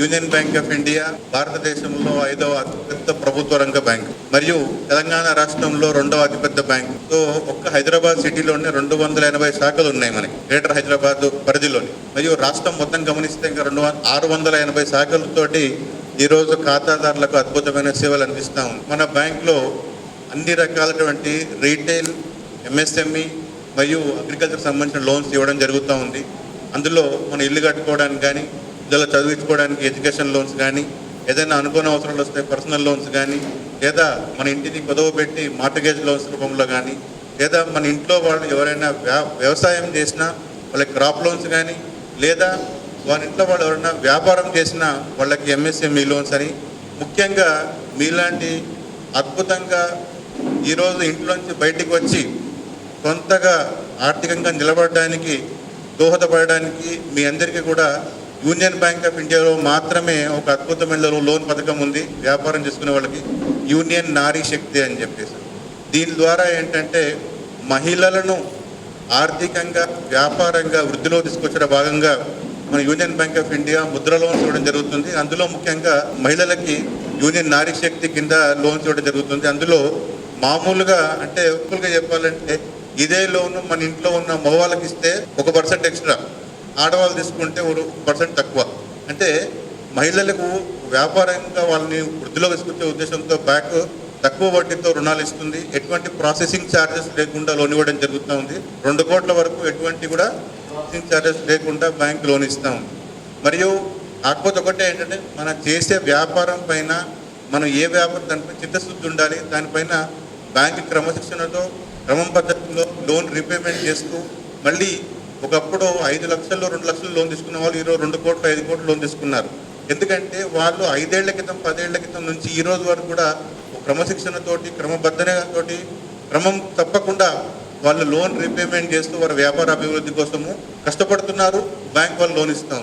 Union Bank of India భారతదేశంలో ఐదవ అతిపెద్ద ప్రభుత్వ రంగ బ్యాంక్ మరియు తెలంగాణ రాష్ట్రంలో రెండవ అతిపెద్ద బ్యాంక్. సో ఒక్క హైదరాబాద్ సిటీలోనే రెండు వందల ఎనభై శాఖలు ఉన్నాయి మనకి గ్రేటర్ హైదరాబాద్ పరిధిలోని. మరియు రాష్ట్రం మొత్తం గమనిస్తే ఇంకా రెండు ఆరు వందల ఎనభై శాఖలతోటి ఈరోజు ఖాతాదారులకు అద్భుతమైన సేవలు అందిస్తాం మన బ్యాంక్లో అన్ని రకాలటువంటి రీటైల్ ఎంఎస్ఎంఈ మరియు అగ్రికల్చర్ సంబంధించిన లోన్స్ ఇవ్వడం జరుగుతూ ఉంది. అందులో మన ఇల్లు కట్టుకోవడానికి కానీ పిల్లలు చదివించుకోవడానికి ఎడ్యుకేషన్ లోన్స్ కానీ ఏదైనా అనుకోని అవసరాలు వస్తే పర్సనల్ లోన్స్ కానీ లేదా మన ఇంటిని కొదవ పెట్టి మార్టగేజ్ లోన్స్ రూపంలో కానీ లేదా మన ఇంట్లో వాళ్ళు ఎవరైనా వ్యా- వ్యవసాయం చేసినా వాళ్ళకి క్రాప్ లోన్స్ కానీ లేదా వాళ్ళ ఇంట్లో వాళ్ళు ఎవరైనా వ్యాపారం చేసినా వాళ్ళకి ఎంఎస్ఎంఈ లోన్స్ అని ముఖ్యంగా మీలాంటి అద్భుతంగా ఈరోజు ఇంట్లోంచి బయటికి వచ్చి సొంతగా ఆర్థికంగా నిలబడడానికి దోహదపడడానికి మీ అందరికీ కూడా యూనియన్ బ్యాంక్ ఆఫ్ ఇండియాలో మాత్రమే ఒక అద్భుతమైన లోన్ పథకం ఉంది వ్యాపారం చేసుకునే వాళ్ళకి. యూనియన్ నారీ శక్తి అని చెప్పేసి. దీని ద్వారా ఏంటంటే మహిళలను ఆర్థికంగా వ్యాపారంగా వృద్ధిలో తీసుకొచ్చే భాగంగా మన Union Bank of India Mudra loans ఇవ్వడం జరుగుతుంది. అందులో ముఖ్యంగా మహిళలకి యూనియన్ నారీ శక్తి కింద లోన్స్ ఇవ్వడం జరుగుతుంది. అందులో మామూలుగా అంటే ఎక్కువగా చెప్పాలంటే ఇదే లోన్ మన ఇంట్లో ఉన్న మగవాళ్ళకి ఇస్తే ఒక పర్సెంట్ ఎక్స్ట్రా. ఆడవాళ్ళు తీసుకుంటే ఒక పర్సెంట్ తక్కువ. అంటే మహిళలకు వ్యాపారంగా వాళ్ళని వృద్ధిలో తీసుకొచ్చే ఉద్దేశంతో బ్యాంక్ తక్కువ వడ్డీతో రుణాలు ఇస్తుంది. ఎటువంటి ప్రాసెసింగ్ ఛార్జెస్ లేకుండా లోన్ ఇవ్వడం జరుగుతూ ఉంది. రెండు కోట్ల వరకు ఎటువంటి కూడా ప్రాసెసింగ్ ఛార్జెస్ లేకుండా బ్యాంక్ లోన్ ఇస్తూ ఉంది. మరియు కాకపోతే ఒకటే ఏంటంటే మనం చేసే వ్యాపారం పైన మనం ఏ వ్యాపారం దానిపై చిత్తశుద్ధి ఉండాలి. దానిపైన బ్యాంక్ క్రమశిక్షణతో క్రమం పద్ధతిలో లోన్ రీపేమెంట్ చేస్తూ మళ్ళీ ఒకప్పుడు ఐదు లక్షల్లో రెండు లక్షలు లోన్ తీసుకున్న వాళ్ళు ఈరోజు రెండు కోట్లు ఐదు కోట్లు లోన్ తీసుకున్నారు. ఎందుకంటే వాళ్ళు ఐదేళ్ళ క్రితం పదేళ్ళ క్రితం నుంచి ఈ రోజు వరకు కూడా క్రమశిక్షణతోటి క్రమబద్ధతోటి క్రమం తప్పకుండా వాళ్ళు లోన్ రీపేమెంట్ చేస్తూ వారి వ్యాపార అభివృద్ధి కోసము కష్టపడుతున్నారు. బ్యాంక్ వాళ్ళు లోన్ ఇస్తాం.